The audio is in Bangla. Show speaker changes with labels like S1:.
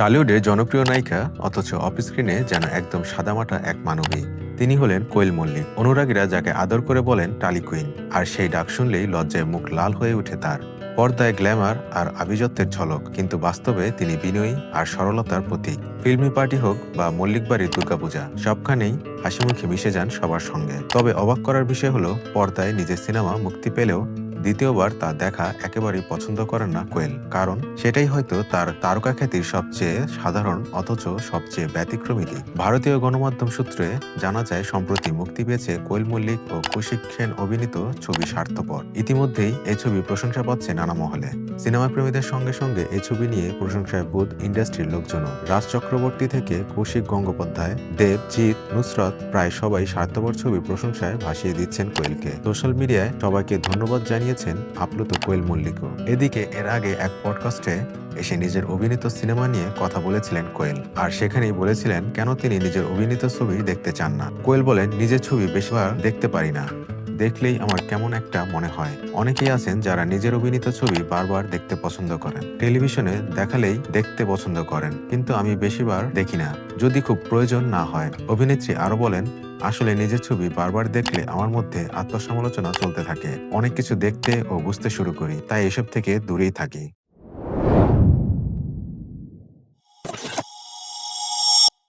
S1: টালিউডের জনপ্রিয় নায়িকা, অথচ অফ স্ক্রিনে যেন একদম সাদামাটা এক মানবী। তিনি হলেন কোয়েল মল্লিক, অনুরাগীরা যাকে আদর করে বলেন টালি কুইন। আর সেই ডাক শুনলেই লজ্জায় মুখ লাল হয়ে ওঠে তার। পর্দায় গ্ল্যামার আর আভিজাত্যের ঝলক, কিন্তু বাস্তবে তিনি বিনয়ী আর সরলতার প্রতীক। ফিল্মি পার্টি হোক বা মল্লিক বাড়ির দুর্গাপূজা, সবখানেই হাসিমুখে মিশে যান সবার সঙ্গে। তবে অবাক করার বিষয় হলো, পর্দায় নিজের সিনেমা মুক্তি পেলেও দ্বিতীয়বার তা দেখা একেবারেই পছন্দ করেন না কোয়েল, কারণ সেটাই হয়তো তার তারকা খ্যাতির সবচেয়ে সাধারণ, অথচ সবচেয়ে ব্যতিক্রমী দিক। ভারতীয় গণমাধ্যম সূত্রে জানা যায়, সম্প্রতি মুক্তি পেয়েছে কোয়েল মল্লিক ও কৌশিক সেন অভিনীত ছবি স্বার্থপর। ইতিমধ্যেই এই ছবি প্রশংসা পাচ্ছে নানা মহলে। সিনেমা প্রেমীদের সঙ্গে সঙ্গে এই ছবি নিয়ে প্রশংসায় বুধ ইন্ডাস্ট্রির লোকজনও রাজ চক্রবর্তী থেকে কৌশিক গঙ্গোপাধ্যায়, দেব, জিৎ, নুসরত প্রায় সবাই স্বার্থপর ছবি প্রশংসায় ভাসিয়ে দিচ্ছেন কোয়েলকে। সোশ্যাল মিডিয়ায় সবাইকে ধন্যবাদ জানিয়েছেন আপ্লুত কোয়েল মল্লিকও। এদিকে এর আগে এক পডকাস্টে এসে নিজের অভিনীত সিনেমা নিয়ে কথা বলেছিলেন কোয়েল। আর সেখানেই বলেছিলেন, কেন তিনি নিজের অভিনীত ছবি দেখতে চান না? কোয়েল বলেন, নিজের ছবি বেশিরভাগ দেখতে পারি না। দেখলেই আমার কেমন একটা মনে হয়। অনেকেই আছেন যারা নিজের অভিনীত ছবি বারবার দেখতে পছন্দ করেন। টেলিভিশনে দেখালেই দেখতে পছন্দ করেন, কিন্তু আমি বেশিবার দেখি না। যদি খুব প্রয়োজন না হয়, অভিনেত্রী আরও বলেন, আসলে নিজের ছবি বারবার দেখলে আমার মধ্যে আত্মসমালোচনা চলতে থাকে। অনেক কিছু দেখতে ও বুঝতে শুরু করি, তাই এসব থেকে দূরেই থাকি।